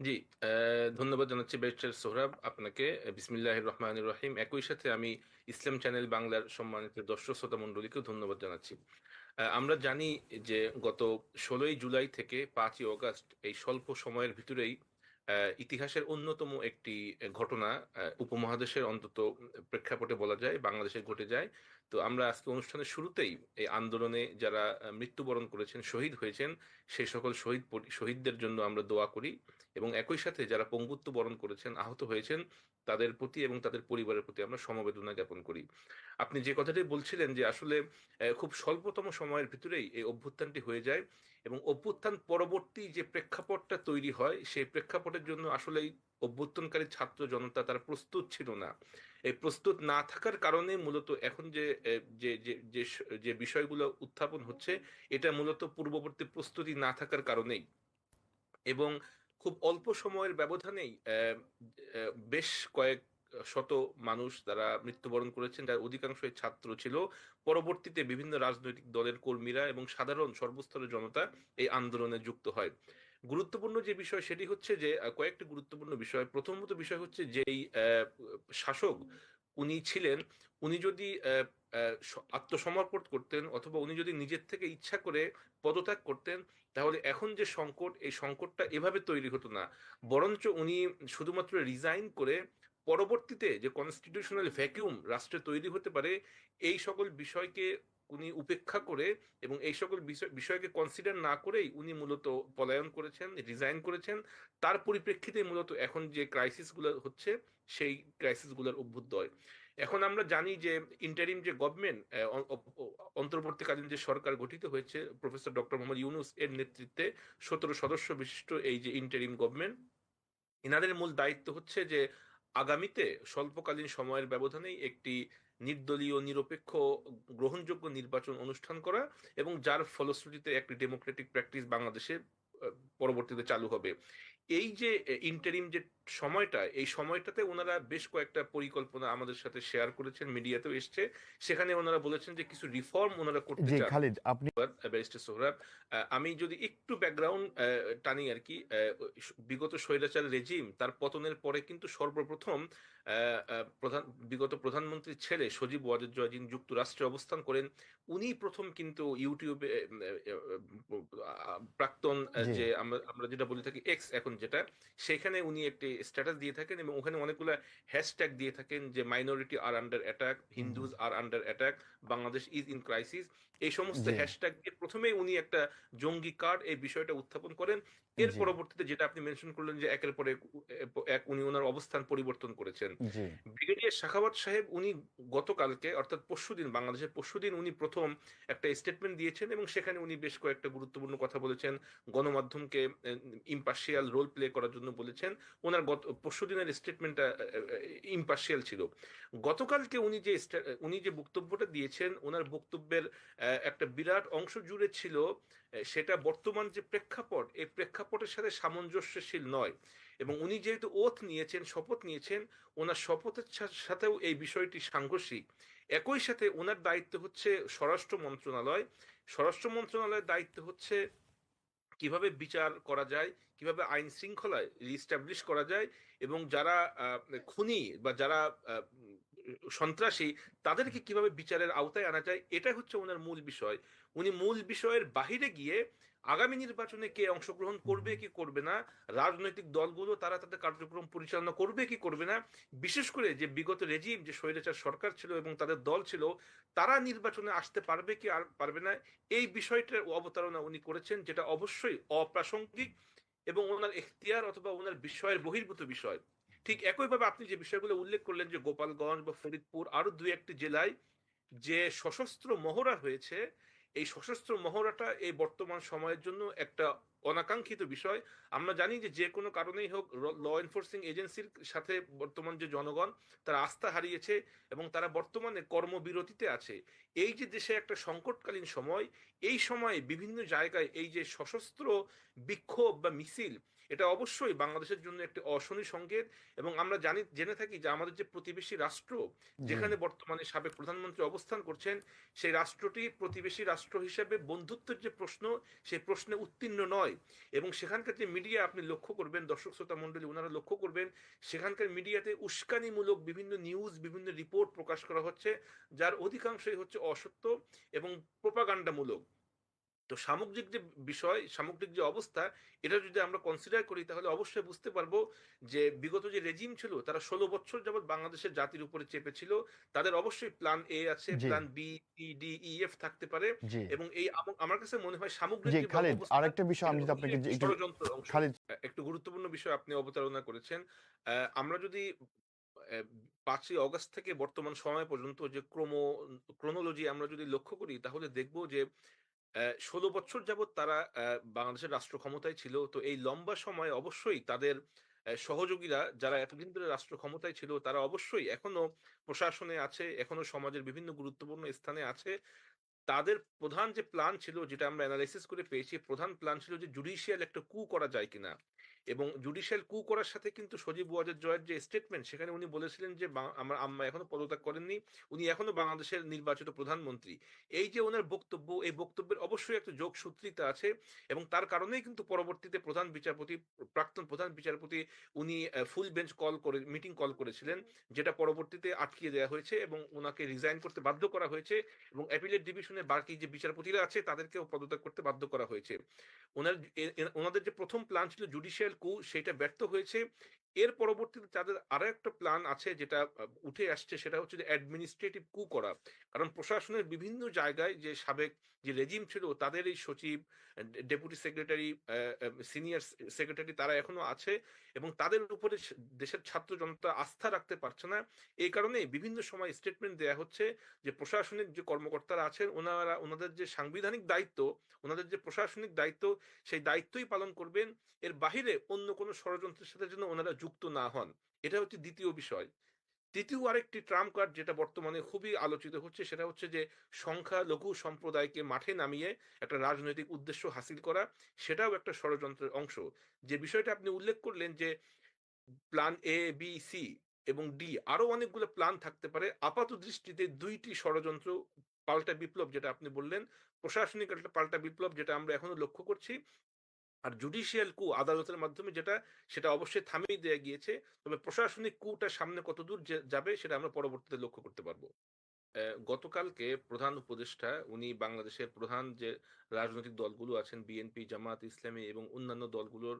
জি, ধন্যবাদ জানাচ্ছি ব্যারিস্টার সোহরাব আপনাকে। বিসমিল্লাহির রহমানির রহিম। একই সাথে আমি ইসলাম চ্যানেল বাংলার সম্মানিত দর্শক শ্রোতা মণ্ডলীকেও ধন্যবাদ জানাচ্ছি। আমরা জানি যে গত ষোলোই জুলাই থেকে পাঁচই অগাস্ট এই স্বল্প সময়ের ভিতরেই ইতিহাসের অন্যতম একটি ঘটনা উপমহাদেশের অন্তত প্রেক্ষাপটে বলা যায় বাংলাদেশে ঘটে যায়। তো আমরা আজকে অনুষ্ঠানের শুরুতেই এই আন্দোলনে যারা মৃত্যুবরণ করেছেন শহীদ হয়েছেন সেই সকল শহীদ শহীদদের জন্য আমরা দোয়া করি। এবং একই সাথে যারা পঙ্গুত্ব বরণ করেছেন, আহত হয়েছেন, তাদের প্রতি এবং তাদের পরিবারের প্রতি আমরা সমবেদনা জ্ঞাপন করি। আপনি যে কথাটি বলছিলেন যে আসলে খুব স্বল্পতম সময়ের ভিতরেই এই অভ্যুত্থানটি হয়ে যায় এবং অভ্যুত্থান পরবর্তী যে প্রেক্ষাপটটা তৈরি হয়, সেই প্রেক্ষাপটের জন্য আসলেই অভ্যুত্থানকারী ছাত্র জনতা তারা প্রস্তুত ছিল না। এই প্রস্তুত না থাকার কারণে মূলত এখন যে যে যে যে বিষয়গুলো উত্থাপন হচ্ছে, এটা মূলত পূর্ববর্তী প্রস্তুতি না থাকার কারণেই। এবং খুব অল্প সময়ের ব্যবধানেই বেশ কয়েক শত মানুষ তারা মৃত্যুবরণ করেছেন, যার অধিকাংশই ছাত্র ছিল। পরবর্তীতে বিভিন্ন রাজনৈতিক দলের কর্মীরা এবং সাধারণ সর্বস্তরের জনতা এই আন্দোলনে যুক্ত হয়। গুরুত্বপূর্ণ যে বিষয় সেটি হচ্ছে যে কয়েকটি গুরুত্বপূর্ণ বিষয়। প্রথমত বিষয় হচ্ছে যেই শাসক উনি ছিলেন, উনি যদি আত্মসমর্পণ করতেন অথবা উনি যদি নিজের থেকে ইচ্ছা করে পদত্যাগ করতেন, তাহলে এখন যে সংকট, এই সংকটটা এভাবে তৈরি হতো না। বরঞ্চ উনি শুধুমাত্র রিজাইন করে পরবর্তীতে যে কনস্টিটিউশনাল ভ্যাকিউম রাষ্ট্রে তৈরি হতে পারে, এই সকল বিষয়কে উনি উপেক্ষা করে এবং এই সকল বিষয়, বিষয়কে কনসিডার না করেই উনি মূলত পলায়ন করেছেন রিজাইন করেছেন। তার পরিপ্রেক্ষিতে মূলত এখন যে ক্রাইসিসগুলো হচ্ছে, সেই ক্রাইসিসগুলোর হয় এখন আমরা জানি যে ইন্টারিম যে গভর্নমেন্ট অন্তর্বর্তীকালীন যে সরকার গঠিত হয়েছে প্রফেসর ডক্টর মোহাম্মদ ইউনুস এর নেতৃত্বে সতেরো সদস্য বিশিষ্ট এই যে ইন্টারিম গভর্নমেন্ট এনাদের মূল দায়িত্ব হচ্ছে যে আগামীতে স্বল্পকালীন সময়ের ব্যবধানেই একটি নির্দলীয়, নিরপেক্ষ, গ্রহণযোগ্য নির্বাচন অনুষ্ঠান করা এবং যার ফলশ্রুতিতে একটি ডেমোক্রেটিক প্র্যাকটিস বাংলাদেশে পরবর্তীতে চালু হবে। এই যে ইন্টারিম যে সময়টা এই সময়টাতে ওনারা বেশ কয়েকটা পরিকল্পনা আমাদের সাথে শেয়ার করেছেন মিডিয়াতেও এসছে। সেখানে ওনারা বলেছেন যে কিছু রিফর্ম ওনারা করতে চান। খালিদ আপনি ব্যারিস্টার সোহরাব আমি যদি একটু ব্যাকগ্রাউন্ড টানি আর কি বিগত স্বৈরাচার রেজিম তার পতনের পরে কিন্তু সর্বপ্রথম প্রধান বিগত প্রধানমন্ত্রীর ছেলে সজীব ওয়াজেদ জয়দিন যুক্তরাষ্ট্রে অবস্থান করেন। উনি প্রথম কিন্তু ইউটিউবে প্রাক্তন যে আমরা আমরা যেটা বলে থাকি এক্স এখন যেটা সেখানে উনি একটি স্ট্যাটাস দিয়ে থাকেন এবং ওখানে অনেকগুলো হ্যাশট্যাগ দিয়ে থাকেন যে minority R under attack Hindus R under attack Bangladesh is in crisis এই সমস্ত হ্যাশট্যাগ দিয়ে প্রথমেই উনি একটা জঙ্গি কার্ড এই বিষয়টা উত্থাপন করেন। এর পরবর্তীতে যেটা আপনি মেনশন করলেন যে একের পর এক উনি ওনার অবস্থান পরিবর্তন করেছেন। ব্রিগেডিয়ার শাখাওয়াত সাহেব উনি গতকালকে অর্থাৎ পরশুদিন বাংলাদেশের পরশুদিন উনি প্রথম একটা স্টেটমেন্ট দিয়েছেন এবং সেখানে উনি বেশ কয়েকটা গুরুত্বপূর্ণ কথা বলেছেন। গণমাধ্যমকে ইম্পার্শিয়াল রোল প্লে করার জন্য বলেছেন। ওনার গত পরশুদিনের স্টেটমেন্টটা ইম্পার্শিয়াল ছিল। গতকালকে উনি যে উনি যে বক্তব্যটা দিয়েছেন ওনার বক্তব্যের একটা বিরাট অংশ জুড়ে ছিল সেটা বর্তমান যে প্রেক্ষাপট, এই প্রেক্ষাপটের সাথে সামঞ্জস্যশীল নয়। এবং উনি যেহেতু ওথ নিয়েছেন, শপথ নিয়েছেন, ওনার শপথের সাথেও এই বিষয়টি সাংঘর্ষিক। একই সাথে ওনার দায়িত্ব হচ্ছে স্বরাষ্ট্র মন্ত্রণালয়। স্বরাষ্ট্র মন্ত্রণালয়ের দায়িত্ব হচ্ছে কীভাবে বিচার করা যায়, কীভাবে আইন শৃঙ্খলায় রিস্টাবলিশ করা যায় এবং যারা খুনি বা যারা সন্ত্রাসী তাদেরকে কীভাবে বিচারের আওতায় আনা যায় এটাই হচ্ছে ওনার মূল বিষয়। উনি মূল বিষয়ের বাহিরে গিয়ে আগামী নির্বাচনে কে অংশগ্রহণ করবে কি করবে না রাজনৈতিক দলগুলো তারা তাদের কার্যক্রম পরিচালনা করবে কি করবে না বিশেষ করে যে বিগত রেজিম যে স্বৈরাচার সরকার ছিল এবং তাদের দল ছিল তারা নির্বাচনে আসতে পারবে কি আর পারবে না এই বিষয়টার অবতারণা উনি করেছেন যেটা অবশ্যই অপ্রাসঙ্গিক এবং ওনার এখতিয়ার অথবা ওনার বিষয়ের বহির্ভূত বিষয়। ঠিক একইভাবে আপনি যে বিষয়গুলো উল্লেখ করলেন যে গোপালগঞ্জ বা ফরিদপুর, আরও দুই একটি জেলায় যে সশস্ত্র মহড়া হয়েছে, এই সশস্ত্র মহড়াটা এই বর্তমান সময়ের জন্য একটা অনাকাঙ্ক্ষিত বিষয়। আমরা জানি যে যে কোনো কারণেই হোক ল এনফোর্সিং এজেন্সির সাথে বর্তমান যে জনগণ, তারা আস্থা হারিয়েছে এবং তারা বর্তমানে কর্মবিরতিতে আছে। এই যে দেশে একটা সংকটকালীন সময়, এই সময়ে বিভিন্ন জায়গায় এই যে সশস্ত্র বিক্ষোভ বা মিছিল এটা অবশ্যই বাংলাদেশের জন্য একটি অশনি সংকেত এবং আমরা জানি জেনে থাকি যে আমাদের যে প্রতিবেশী রাষ্ট্র যেখানে বর্তমানে সাবেক প্রধানমন্ত্রী অবস্থান করছেন সেই রাষ্ট্রটি প্রতিবেশী রাষ্ট্র হিসেবে বন্ধুত্বের যে প্রশ্ন সেই প্রশ্নে উত্তীর্ণ নয়। এবং সেখানকার যে মিডিয়া আপনি লক্ষ্য করবেন দর্শক শ্রোতা মণ্ডলী ওনারা লক্ষ্য করবেন সেখানকার মিডিয়াতে উস্কানিমূলক বিভিন্ন নিউজ বিভিন্ন রিপোর্ট প্রকাশ করা হচ্ছে যার অধিকাংশই হচ্ছে অসত্য এবং প্রোপাগান্ডামূলক তো সামগ্রিক যে বিষয় সামগ্রিক যে অবস্থা এটা যদি আমরা কনসিডার করি তাহলে অবশ্যই বুঝতে পারব যে বিগত যে রেজিম ছিল তারা ষোলো বছর যাবৎ বাংলাদেশের জাতির উপরে চেপেছিল। তাদের অবশ্যই প্ল্যান এ আছে plan B C D E F থাকতে পারে। এবং এই আমার কাছে মনে হয় সামগ্রিক খালিদ আরেকটা বিষয় আমি যদি আপনাকে একটু খালিদ একটু গুরুত্বপূর্ণ বিষয় আপনি অবতারণা করেছেন। আহ, আমরা যদি পাঁচই অগস্ট থেকে বর্তমান সময় পর্যন্ত যে ক্রম ক্রোনোলজি আমরা যদি লক্ষ্য করি তাহলে দেখব যে ষোলো বছর যাবৎ তারা বাংলাদেশের রাষ্ট্র ক্ষমতায় ছিল। তো এই লম্বা সময় অবশ্যই তাদের সহযোগীরা যারা এতদিন ধরে রাষ্ট্র ক্ষমতায় ছিল, তারা অবশ্যই এখনও প্রশাসনে আছে, এখনও সমাজের বিভিন্ন গুরুত্বপূর্ণ স্থানে আছে। তাদের প্রধান যে প্ল্যান ছিল, যেটা আমরা অ্যানালাইসিস করে পেয়েছি, প্রধান প্ল্যান ছিল যে জুডিশিয়াল একটা কু করা যায় কিনা। এবং জুডিশিয়াল কু করার সাথে কিন্তু সজীব ওয়াজেদ জয়ের যে স্টেটমেন্ট সেখানে উনি বলেছিলেন যে আমার আম্মা এখনও পদত্যাগ করেননি। উনি এখনও বাংলাদেশের নির্বাচিত প্রধানমন্ত্রী। এই যে ওনার বক্তব্য, এই বক্তব্যের অবশ্যই একটা যোগসূত্রিতা আছে এবং তার কারণেই কিন্তু পরবর্তীতে প্রধান বিচারপতি, প্রাক্তন প্রধান বিচারপতি উনি ফুল বেঞ্চ কল করে মিটিং কল করেছিলেন, যেটা পরবর্তীতে আটকিয়ে দেওয়া হয়েছে এবং ওনাকে রিজাইন করতে বাধ্য করা হয়েছে এবং অ্যাপিলেট ডিভিশনে বাকি যে বিচারপতিরা আছে, তাদেরকেও পদত্যাগ করতে বাধ্য করা হয়েছে। ওনার ওনাদের যে প্রথম প্ল্যান ছিল জুডিশিয়াল সেটা ব্যর্থ হয়েছে এর পরবর্তীতে তাদের আরও একটা প্ল্যান আছে যেটা উঠে আসছে, সেটা হচ্ছে যে অ্যাডমিনিস্ট্রেটিভ কু করা। কারণ প্রশাসনের বিভিন্ন জায়গায় যে সাবেক যে রেজিম ছিল, তাদের এই সচিব ডেপুটি সেক্রেটারি সিনিয়র সেক্রেটারি তারা এখনও আছে এবং তাদের উপরে দেশের ছাত্র জনতা আস্থা রাখতে পারছে না। এই কারণে বিভিন্ন সময় স্টেটমেন্ট দেয়া হচ্ছে যে প্রশাসনিক যে কর্মকর্তারা আছেন, ওনারা, ওনাদের যে সাংবিধানিক দায়িত্ব, ওনাদের যে প্রশাসনিক দায়িত্ব, সেই দায়িত্বই পালন করবেন। এর বাহিরে অন্য কোনো ষড়যন্ত্রের সাথে যেন ওনারা যুক্ত না হন এটা হচ্ছে দ্বিতীয় বিষয়। তৃতীয় আরেকটি ট্রাম্প কার্ড যেটা বর্তমানে খুবই আলোচিত হচ্ছে, সেটা হচ্ছে যে সংখ্যা, লঘু সম্প্রদায়কে মাঠে নামিয়ে একটা রাজনৈতিক উদ্দেশ্য হাসিল করা, সেটাও একটা ষড়যন্ত্রের অংশ। যে বিষয়টা আপনি উল্লেখ করলেন যে প্ল্যান এ বি সি এবং ডি আরও অনেকগুলো প্ল্যান থাকতে পারে, আপাত দৃষ্টিতে দুইটি ষড়যন্ত্র পাল্টা বিপ্লব যেটা আপনি বললেন, প্রশাসনিক একটা পাল্টা বিপ্লব যেটা আমরা এখনও লক্ষ্য করছি আর জুডিশিয়াল কু আদালতের মাধ্যমে যেটা সেটা অবশ্যই থামিয়ে দেওয়া গিয়েছে। তবে প্রশাসনিক কুটা সামনে কতদূর যাবে সেটা আমরা পরবর্তীতে লক্ষ্য করতে পারব। গতকালকে প্রধান উপদেষ্টা উনি বাংলাদেশের প্রধান যে রাজনৈতিক দলগুলো আছেন বিএনপি জামাত ইসলামী এবং অন্যান্য দলগুলোর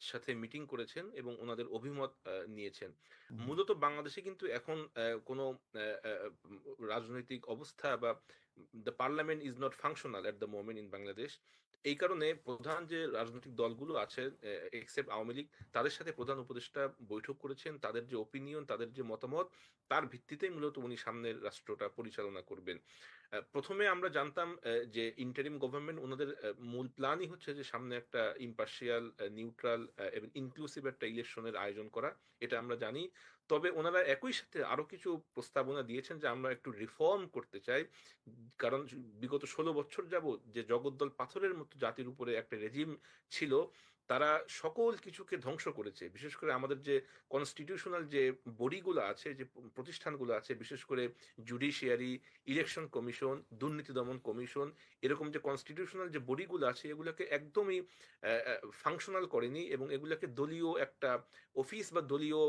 সাথে মিটিং করেছেন এবং ওনাদের অভিমত নিয়েছেন। মূলত বাংলাদেশে কিন্তু এখন কোনো রাজনৈতিক অবস্থা বা the parliament is not functional at the moment in Bangladesh এই কারণে প্রধান যে রাজনৈতিক দলগুলো আছে এক্সেপ্ট আওয়ামী লীগ, তাদের সাথে প্রধান উপদেষ্টা বৈঠক করেছেন, তাদের যে ওপিনিয়ন তাদের যে মতামত, তার ভিত্তিতেই মূলত উনি সামনের রাষ্ট্রটা পরিচালনা করবেন। প্রথমে আমরা জানতাম যে ইন্টারিম গভর্নমেন্ট ওনাদের মূল প্ল্যানই হচ্ছে যে সামনে একটা ইম্পার্শিয়াল নিউট্রাল এবং ইনক্লুসিভ একটা ইলেকশনের আয়োজন করা। এটা আমরা জানি। তবে ওনারা একই সাথে আরও কিছু প্রস্তাবনা দিয়েছেন যে আমরা একটু রিফর্ম করতে চাই। কারণ বিগত ষোলো বছর যাবৎ যে জগদ্দল পাথরের মতো জাতির উপরে একটা রেজিম ছিল তারা সকল কিছুকে ধ্বংস করেছে। বিশেষ করে আমাদের যে কনস্টিটিউশনাল যে বডিগুলো আছে যে প্রতিষ্ঠানগুলো আছে বিশেষ করে জুডিশিয়ারি ইলেকশন কমিশন দুর্নীতি দমন কমিশন এরকম যে কনস্টিটিউশনাল যে বডিগুলো আছে এগুলোকে একদমই ফাংশনাল করেনি এবং এগুলোকে দলীয় একটা অফিস বা দলীয়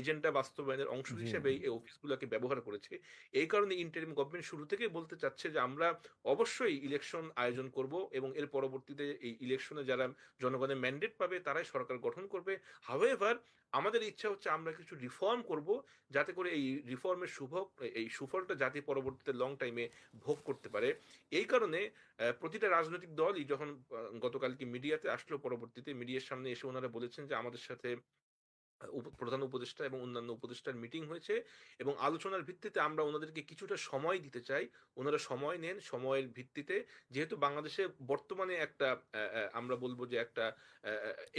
এজেন্ডা বাস্তবায়নের অংশ হিসেবে এই অফিসগুলোকে ব্যবহার করেছে। এই কারণে ইন্টারিম গভর্নমেন্ট শুরু থেকেই বলতে চাচ্ছে যে আমরা অবশ্যই ইলেকশন আয়োজন করব এবং এর পরবর্তীতে এই ইলেকশনে যারা জনগণের ম্যান্ডেট পাবে, তারাই সরকার গঠন করবে। হাওয়েভার আমাদের ইচ্ছা হচ্ছে আমরা কিছু রিফর্ম করব, যাতে করে এই রিফর্মের শুভ, এই সুফলটা জাতি পরবর্তীতে লং টাইমে ভোগ করতে পারে। এই কারণে প্রতিটা রাজনৈতিক দলই যখন গতকালকে মিডিয়াতে আসলো, পরবর্তীতে মিডিয়ার সামনে এসে ওনারা বলেছেন যে আমাদের সাথে প্রধান উপদেষ্টা এবং অন্যান্য উপদেষ্টার মিটিং হয়েছে এবং আলোচনার ভিত্তিতে আমরা ওনাদেরকে কিছুটা সময় দিতে চাই। ওনারা সময় নেন। সময়ের ভিত্তিতে যেহেতু বাংলাদেশে বর্তমানে একটা আমরা বলব যে একটা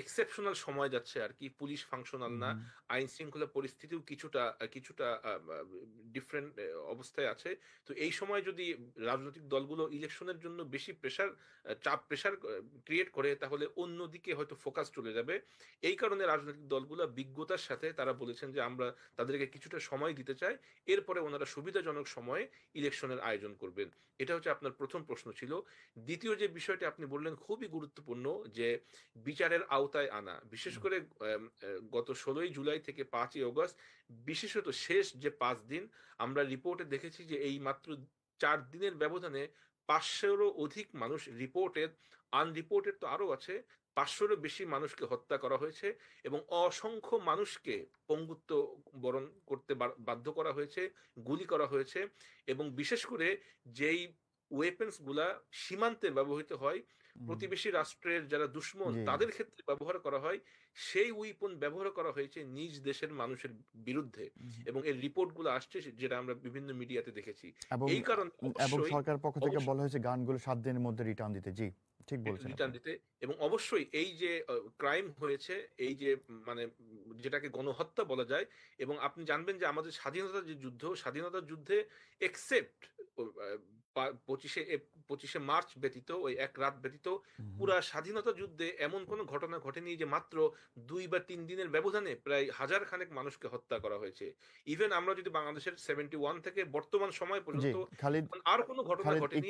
এক্সেপশনাল সময় যাচ্ছে আরকি। পুলিশ ফাংশনাল না। আইন শৃঙ্খলা পরিস্থিতিও কিছুটা কিছুটা ডিফারেন্ট অবস্থায় আছে। তো এই সময় যদি রাজনৈতিক দলগুলো ইলেকশনের জন্য বেশি প্রেশার চাপ প্রেশার ক্রিয়েট করে তাহলে অন্যদিকে হয়তো ফোকাস চলে যাবে। এই কারণে রাজনৈতিক দলগুলা বিজ্ঞতার সাথে তারা বলেছেন যে আমরা তাদেরকে কিছুটা সময় দিতে চাই। এরপরে ওনারা সুবিধাজনক সময়ে ইলেকশনের আয়োজন করবেন। এটা হচ্ছে আপনার ১ম প্রশ্ন ছিল। দ্বিতীয় যে বিষয়টি আপনি বললেন খুবই গুরুত্বপূর্ণ যে বিচারের আওতায় আনা। বিশেষ করে গত ১৬ই জুলাই থেকে ৫ই অগাস্ট বিশেষত শেষ যে পাঁচ দিন আমরা রিপোর্টে দেখেছি যে এই মাত্র চার দিনের ব্যবধানে ৫০০ এরও অধিক মানুষ রিপোর্টেড, আনরিপোর্টেড তো আরও আছে। ৫০০ এরও বেশি মানুষকে হত্যা করা হয়েছে এবং অসংখ্য মানুষকে পঙ্গুত্ব বরণ করতে বাধ্য করা হয়েছে, গুলি করা হয়েছে এবং বিশেষ করে যেই ওয়েপনসগুলা সীমান্তে ব্যবহৃত হয়, প্রতিবেশী রাষ্ট্রের যারা দুশমন। তাদের ক্ষেত্রে ব্যবহার করা হয়, সেই উইপন ব্যবহার করা হয়েছে নিজ দেশের মানুষের বিরুদ্ধে এবং এর রিপোর্টগুলো আসছে যেটা আমরা বিভিন্ন মিডিয়াতে দেখেছি। এই কারণে এবং সরকারের পক্ষ থেকে বলা হয়েছে গানগুলো সাত দিনের মধ্যে রিটার্ন দিতে। জি, ঠিক বলেছেন রিটার্ন দিতে এবং অবশ্যই এই যে ক্রাইম হয়েছে, এই যে মানে যেটাকে গণহত্যা বলা যায় এবং আপনি জানবেন যে আমাদের স্বাধীনতার যে যুদ্ধ, স্বাধীনতার যুদ্ধে এক্সেপ্ট ও আ পা ২৫শে এপ ২৫শে মার্চ ব্যতীত ওই ১ রাত ব্যতীত। পুরা স্বাধীনতা যুদ্ধে এমন কোন ঘটনা ঘটেনি যে মাত্র দুই বা তিন দিনের ব্যবধানে প্রায় হাজার খানেক মানুষকে হত্যা করা হয়েছে। ইভেন আমরা যদি বাংলাদেশের 71 থেকে বর্তমান সময় পর্যন্ত আর কোনো ঘটনা ঘটেনি